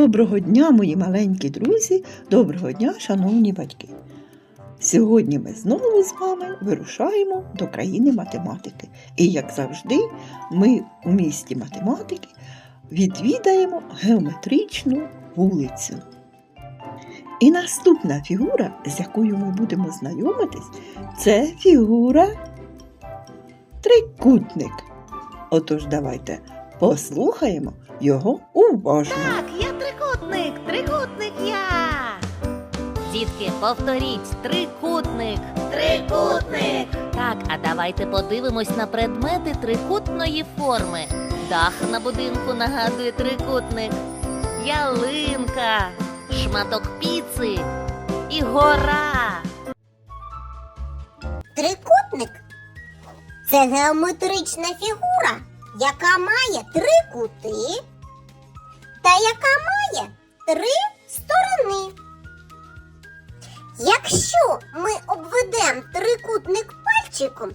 Доброго дня, мої маленькі друзі, доброго дня, шановні батьки. Сьогодні ми знову з вами вирушаємо до країни математики. І, як завжди, ми у місті математики відвідаємо геометричну вулицю. І наступна фігура, з якою ми будемо знайомитись, це фігура трикутник. Отож, давайте послухаємо його уважно. Так, я трикутник, трикутник я. Дітки, повторіть, трикутник. Трикутник. Так, а давайте подивимось на предмети трикутної форми. Дах на будинку нагадує трикутник. Ялинка, шматок піци і гора. Трикутник це геометрична фігура, яка має три кути та яка має три сторони. Якщо ми обведемо трикутник пальчиком,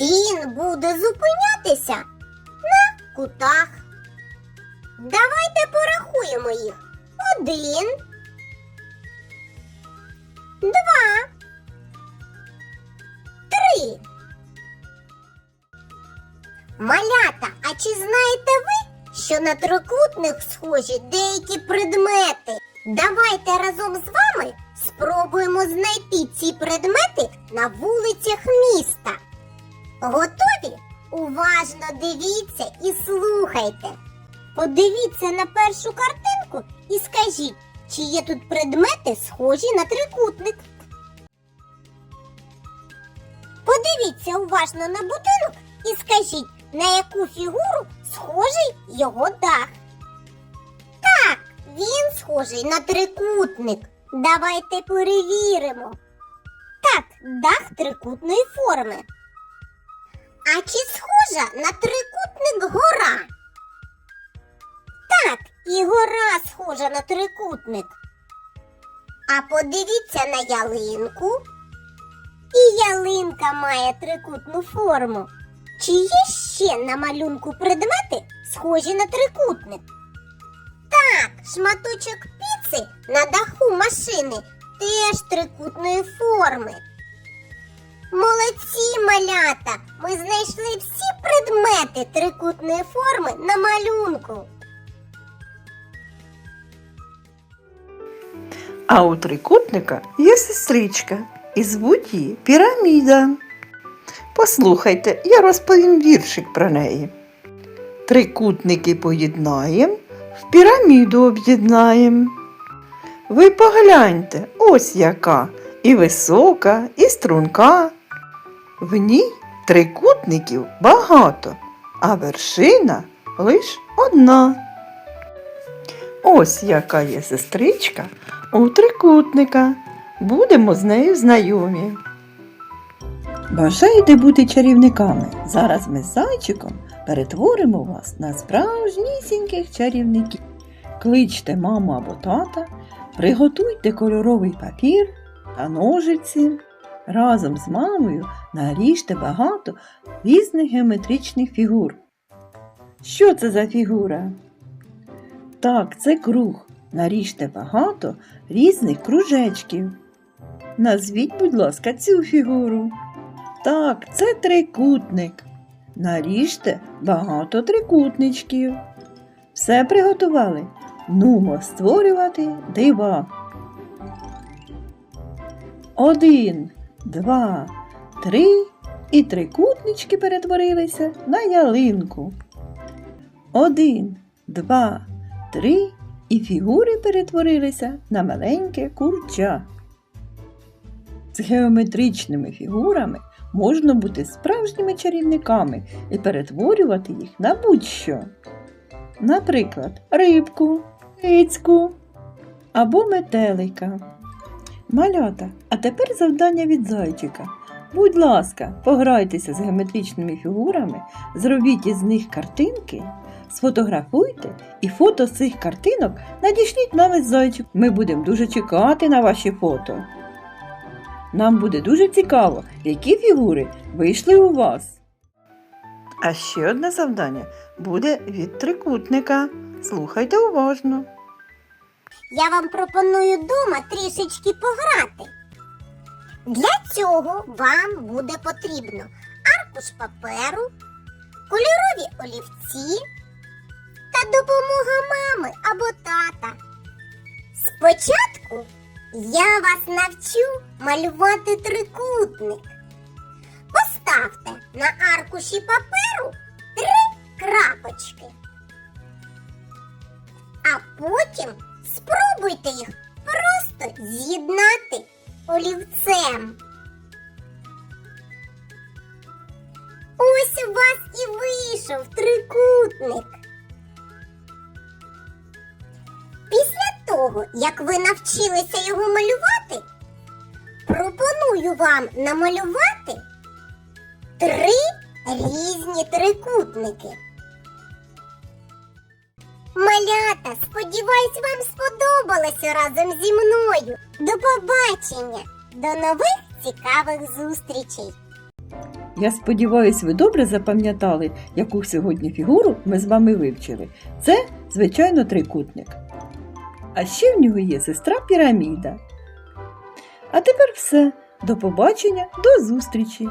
він буде зупинятися на кутах. Давайте порахуємо їх. Один, два, Малята, а чи знаєте ви, що на трикутник схожі деякі предмети? Давайте разом з вами спробуємо знайти ці предмети на вулицях міста. Готові? Уважно дивіться і слухайте. Подивіться на першу картинку і скажіть, чи є тут предмети схожі на трикутник. Подивіться уважно на будинок і скажіть, на яку фігуру схожий його дах. Так, він схожий на трикутник. Давайте перевіримо. Так, дах трикутної форми. А чи схожа на трикутник гора? Так, і гора схожа на трикутник. А подивіться на ялинку. І ялинка має трикутну форму. Чи є ще на малюнку предмети, схожі на трикутник? Так, шматочок піци на даху машини теж трикутної форми. Молодці малята! Ми знайшли всі предмети трикутної форми на малюнку. А у трикутника є сестричка, і звуть її піраміда. Послухайте, я розповім віршик про неї. Трикутники поєднаєм, в піраміду об'єднаєм. Ви погляньте, ось яка і висока, і струнка. В ній трикутників багато, а вершина лиш одна. Ось яка є сестричка у трикутника. Будемо з нею знайомі. Бажаєте бути чарівниками? Зараз ми з зайчиком перетворимо вас на справжнісіньких чарівників. Кличте маму або тата, приготуйте кольоровий папір та ножиці. Разом з мамою наріжте багато різних геометричних фігур. Що це за фігура? Так, це круг. Наріжте багато різних кружечків. Назвіть, будь ласка, цю фігуру. Так, це трикутник. Наріжте багато трикутничків. Все приготували? Нумо створювати дива. Один, два, три і трикутнички перетворилися на ялинку. Один, два, три і фігури перетворилися на маленьке курча. З геометричними фігурами можна бути справжніми чарівниками і перетворювати їх на будь-що. Наприклад, рибку, кицьку або метелика. Малята, а тепер завдання від зайчика. Будь ласка, пограйтеся з геометричними фігурами, зробіть із них картинки, сфотографуйте і фото з цих картинок надішліть нам із зайчик. Ми будемо дуже чекати на ваші фото. Нам буде дуже цікаво, які фігури вийшли у вас. А ще одне завдання буде від трикутника. Слухайте уважно. я вам пропоную дома трішечки пограти. Для цього вам буде потрібно аркуш паперу, кольорові олівці та допомога мами або тата. Спочатку я вас навчу малювати трикутник. Поставте на аркуші паперу три крапочки. А потім спробуйте їх просто з'єднати олівцем. Ось у вас і вийшов трикутник. Того, як ви навчилися його малювати, пропоную вам намалювати три різні трикутники. Малята, сподіваюсь, вам сподобалося разом зі мною. До побачення, до нових цікавих зустрічей! Я сподіваюся, ви добре запам'ятали, яку сьогодні фігуру ми з вами вивчили. Це, звичайно, трикутник. А ще в нього є сестра піраміда. А тепер все. До побачення, до зустрічі!